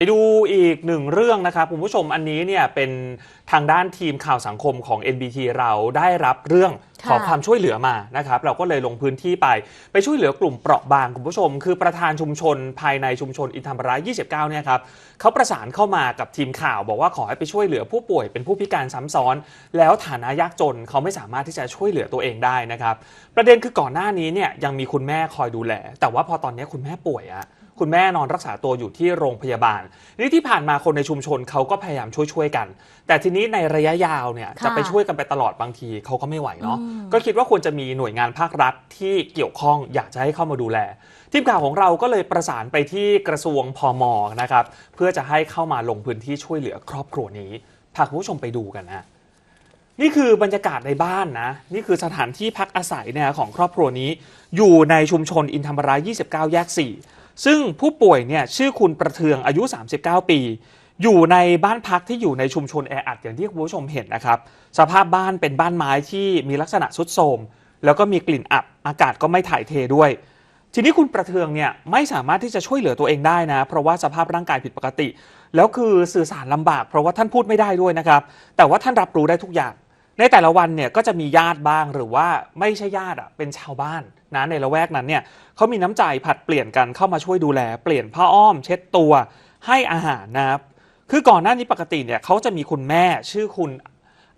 ไปดูอีกหนึ่งเรื่องนะครับคุณผู้ชมอันนี้เนี่ยเป็นทางด้านทีมข่าวสังคมของ NBT เราได้รับเรื่องขอความช่วยเหลือมานะครับเราก็เลยลงพื้นที่ไปไปช่วยเหลือกลุ่มเปราะบางคุณผู้ชม คือประธานชุมชนภายในชุมชนอินธรรมระ29เนี่ยครับเขาประสานเข้ามากับทีมข่าวบอกว่าขอให้ไปช่วยเหลือผู้ป่วยเป็นผู้พิการซ้ำซ้อน แล้วฐานะยากจนเขาไม่สามารถที่จะช่วยเหลือตัวเองได้นะครับประเด็นคือก่อนหน้านี้เนี่ยยังมีคุณแม่คอยดูแล แต่ว่าพอตอนนี้คุณแม่ป่วยอะ คุณแม่นอนรักษาตัวอยู่ที่โรงพยาบาลนี่ที่ผ่านมาคนในชุมชนเขาก็พยายามช่วยๆกัน แต่ทีนี้ในระยะยาวเนี่ยค่ะจะไปช่วยกันไปตลอดบางทีเขาก็ไม่ไหวเนาะอืมก็คิดว่าควรจะมีหน่วยงานภาครัฐที่เกี่ยวข้องอยากจะให้เข้ามาดูแล ทีมข่าวของเราก็เลยประสานไปที่กระทรวงพมนะครับเพื่อจะให้เข้ามาลงพื้นที่ช่วยเหลือครอบครัวนี้พาคุณผู้ชมไปดูกันนะนี่คือบรรยากาศในบ้านนะ นี่คือสถานที่พักอาศัยเนี่ยของครอบครัวนี้ อยู่ในชุมชนอินธรรมราย29 แยก 4 ซึ่งผู้ป่วยเนี่ยชื่อคุณประเทืองอายุ 39 ปี อยู่ในบ้านพักที่อยู่ในชุมชนแออัดอย่างที่คุณผู้ชมเห็นนะครับ สภาพบ้านเป็นบ้านไม้ที่มีลักษณะทรุดโทรมแล้วก็มีกลิ่นอับอากาศก็ไม่ถ่ายเทด้วย ทีนี้คุณประเทืองเนี่ยไม่สามารถที่จะช่วยเหลือตัวเองได้นะ เพราะว่าสภาพร่างกายผิดปกติ แล้วคือสื่อสารลำบาก เพราะว่าท่านพูดไม่ได้ด้วยนะครับ แต่ว่าท่านรับรู้ได้ทุกอย่าง ในแต่ละวันเนี่ยก็จะมีญาติบ้างหรือว่าไม่ใช่ญาติอะเป็นชาวบ้าน นะในละแวกนั้นเนี่ยเขามีน้ำใจผัดเปลี่ยนกันเข้ามาช่วยดูแล เปลี่ยนผ้าอ้อม เช็ดตัวให้อาหารนะครับคือก่อนหน้านี้ปกติเนี่ยเขาจะมีคุณแม่ชื่อคุณ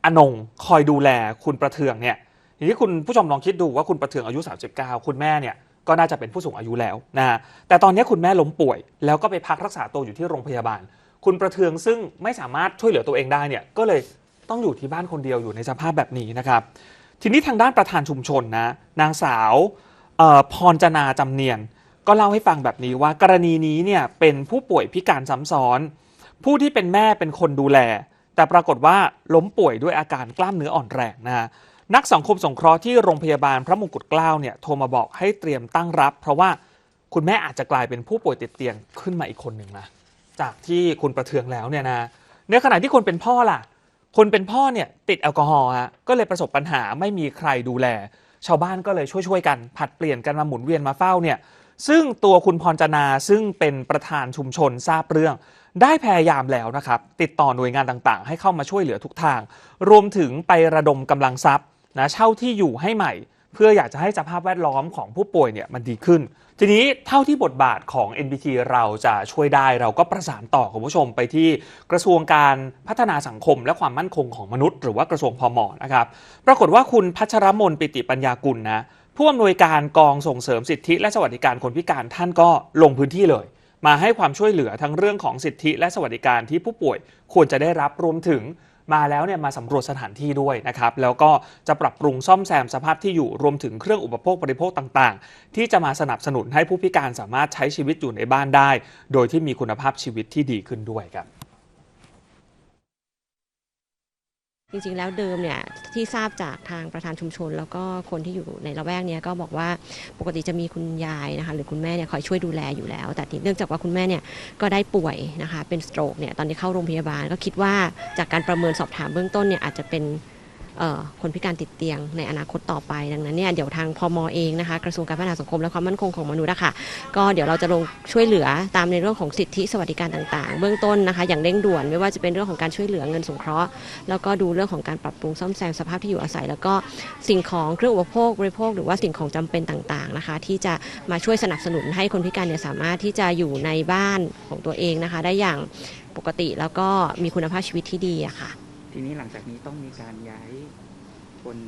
อนงคอยดูแลคุณประเทืองเนี่ยทีนี้คุณผู้ชมลองคิดดูว่าคุณประเทืองอายุ 39 คุณแม่เนี่ยก็น่าจะเป็นผู้สูงอายุแล้วนะฮะแต่ตอนนี้คุณแม่ล้มป่วย แล้วก็ไปพักรักษาตัวอยู่ที่โรงพยาบาล คุณประเทืองซึ่งไม่สามารถช่วยเหลือตัวเองได้เนี่ยก็เลยต้องอยู่ที่บ้านคนเดียวอยู่ในสภาพแบบนี้นะครับ ทีนี้ทางด้านประธานชุมชนนะนางสาวพรจนาจำเนียน ก็เล่าให้ฟังแบบนี้ว่ากรณีนี้เนี่ยเป็นผู้ป่วยพิการซ้ำซ้อน ผู้ที่เป็นแม่เป็นคนดูแล แต่ปรากฏว่าล้มป่วยด้วยอาการกล้ามเนื้ออ่อนแรงนะฮะนักสังคมสงเคราะห์ที่โรงพยาบาลพระมงกุฎเกล้าเนี่ยโทรมาบอกให้เตรียมตั้งรับ เพราะว่าคุณแม่อาจจะกลายเป็นผู้ป่วยติดเตียงขึ้นมาอีกคนหนึ่งนะจากที่คุณประเทืองแล้วเนี่ยนะในขณะที่คนเป็นพ่อล่ะ คนเป็นพ่อเนี่ยติดแอลกอฮอล์ฮะก็เลยประสบปัญหาไม่มีใครดูแล ชาวบ้านก็เลยช่วยๆกันผัดเปลี่ยนกันมาหมุนเวียนมาเฝ้าเนี่ยซึ่งตัวคุณพรจนาซึ่งเป็นประธานชุมชนทราบเรื่อง ได้พยายามแล้วนะครับ ติดต่อหน่วยงานต่างๆ ให้เข้ามาช่วยเหลือทุกทาง รวมถึงไประดมกำลังทรัพย์นะเช่าที่อยู่ให้ใหม่ เพื่ออยากจะให้สภาพแวดล้อมของผู้ป่วยเนี่ยมันดีขึ้น ทีนี้เท่าที่บทบาทของ NBT เราจะช่วยได้เราก็ประสานต่อคุณผู้ชมไปที่กระทรวงการพัฒนาสังคมและความมั่นคงของมนุษย์ หรือว่ากระทรวงพมอนะครับ ปรากฏว่าคุณพัชรมนปิติปัญญากุลนะผู้อำนวยการกองส่งเสริมสิทธิและสวัสดิการคนพิการท่านก็ลงพื้นที่เลย มาให้ความช่วยเหลือทั้งเรื่องของสิทธิและสวัสดิการที่ผู้ป่วยควรจะได้รับรวมถึง มาแล้วเนี่ยมาสำรวจสถานที่ด้วยนะครับแล้วก็จะปรับปรุงซ่อมแซมสภาพที่อยู่รวมถึงเครื่องอุปโภคบริโภคต่างๆ ที่จะมาสนับสนุนให้ผู้พิการสามารถใช้ชีวิตอยู่ในบ้านได้ โดยที่มีคุณภาพชีวิตที่ดีขึ้นด้วยครับ จริงๆ แล้วเดิมเนี่ยที่ทราบจากทางประธานชุมชน แล้วก็คนที่อยู่ในละแวกเนี้ยก็บอกว่าปกติจะมีคุณยายนะคะหรือคุณแม่เนี่ยคอยช่วยดูแลอยู่แล้ว แต่เนื่องจากว่าคุณแม่เนี่ยก็ได้ป่วยนะคะเป็นสโตรกเนี่ยตอนที่เข้าโรงพยาบาลก็คิดว่าจากการประเมินสอบถามเบื้องต้นเนี่ยอาจจะเป็น คนพิการติดเตียงในอนาคตต่อไปดังนั้นเนี่ยเดี๋ยวทางพมเองนะคะกระทรวงการพัฒนาสังคมและความมั่นคงของมนุษย์อะค่ะก็เดี๋ยวเราจะลงช่วยเหลือตามในเรื่องของสิทธิสวัสดิการต่างๆ เบื้องต้นนะคะ อย่างเร่งด่วนไม่ว่าจะเป็นเรื่องของการช่วยเหลือเงินสงเคราะห์แล้วก็ดูเรื่องของการปรับปรุงซ่อมแซมสภาพที่อยู่อาศัย แล้วก็สิ่งของเครื่องอุปโภคบริโภค หรือว่าสิ่งของจำเป็นต่างๆนะคะที่จะมาช่วยสนับสนุนให้คนพิการเนี่ยสามารถที่จะอยู่ในบ้านของตัวเองนะคะ ได้อย่างปกติแล้วก็มีคุณภาพชีวิตที่ดีอะค่ะ ทีนี้หลังจากนี้ต้องมีการย้ายคน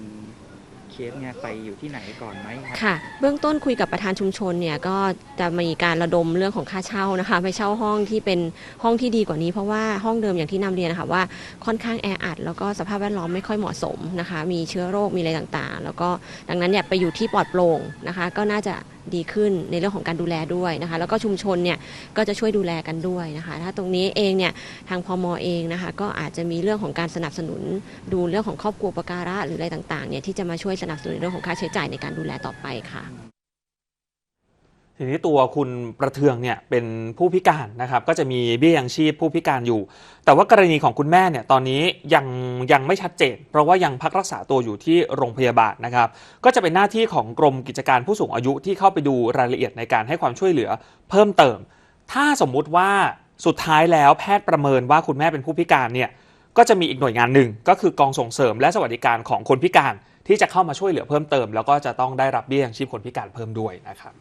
เคสเนี่ยไปอยู่ที่ไหนก่อนไหมครับค่ะ เบื้องต้นคุยกับประธานชุมชนเนี่ยก็จะมีการระดมเรื่องของค่าเช่านะคะไปเช่าห้องที่เป็นห้องที่ดีกว่านี้ เพราะว่าห้องเดิมอย่างที่นำเรียนนะคะว่าค่อนข้างแออัดแล้วก็สภาพแวดล้อมไม่ค่อยเหมาะสมนะคะ มีเชื้อโรคมีอะไรต่างๆ แล้วก็ดังนั้นเนี่ยไปอยู่ที่ปลอดโปร่งนะคะ ก็น่าจะ ดีขึ้นในเรื่องของการดูแลด้วยนะคะ แล้วก็ชุมชนเนี่ยก็จะช่วยดูแลกันด้วยนะคะ ถ้าตรงนี้เองเนี่ยทางพมเองนะคะ ก็อาจจะมีเรื่องของการสนับสนุนดูเรื่องของครอบครัวประการะหรืออะไรต่างๆเนี่ยที่จะมาช่วยสนับสนุนเรื่องของค่าใช้จ่ายในการดูแลต่อไปค่ะ ทีนี้ตัวคุณประเทืองเนี่ยเป็นผู้พิการนะครับก็จะมีเบี้ยยังชีพผู้พิการอยู่ แต่ว่ากรณีของคุณแม่เนี่ยตอนนี้ยังยังไม่ชัดเจน เพราะว่ายังพักรักษาตัวอยู่ที่โรงพยาบาลนะครับ ก็จะเป็นหน้าที่ของกรมกิจการผู้สูงอายุที่เข้าไปดูรายละเอียดในการให้ความช่วยเหลือเพิ่มเติม ถ้าสมมุติว่าสุดท้ายแล้วแพทย์ประเมินว่าคุณแม่เป็นผู้พิการเนี่ยก็จะมีอีกหน่วยงานหนึ่งก็คือกองส่งเสริมและสวัสดิการของคนพิการที่จะเข้ามาช่วยเหลือเพิ่มเติม แล้วก็จะต้องได้รับเบี้ยยังชีพคนพิการเพิ่มด้วยนะครับ